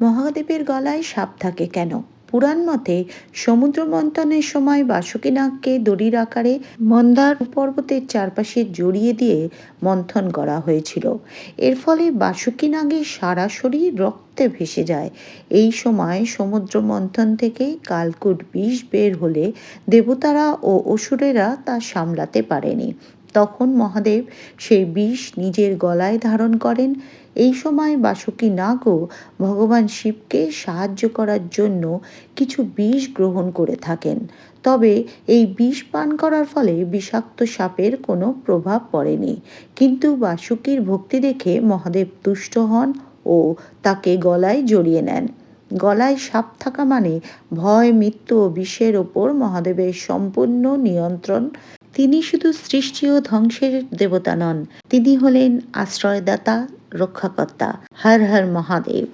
মহাদেবের গলায় সাপ থাকে কেন? পুরাণ মতে সমুদ্র মন্থনের সময় বাসুকীনাগকে দড়ির আকারে মন্দার পর্বতের চারপাশে জড়িয়ে দিয়ে মন্থন করা হয়েছিল। এর ফলে বাসুকীনাগের সারা শরীর রক্তে ভেসে যায়। এই সময় সমুদ্র মন্থন থেকে কালকুট বিষ বের হলে দেবতারা ও অসুরেরা তা সামলাতে পারেনি। তখন মহাদেব সেই বিষ নিজের গলায় ধারণ করেন। এই সময় বাসুকী নাগও ভগবান শিবকে সাহায্য করার জন্য কিছু বিষ গ্রহণ করে থাকেন। তবে এই বিষ পান করার ফলে বিষাক্ত সাপের কোনো প্রভাব পড়েনি। কিন্তু বাসুকীর ভক্তি দেখে মহাদেব তুষ্ট হন ও তাকে গলায় জড়িয়ে নেন। গলায় সাপ থাকা মানে ভয়, মৃত্যু ও বিষের ওপর মহাদেবের সম্পূর্ণ নিয়ন্ত্রণ তিনি শুধু সৃষ্টি ও ধ্বংসের দেবতা নন তিনি হলেন আশ্রয়দাতা রক্ষাকর্তা হর হর মহাদেব।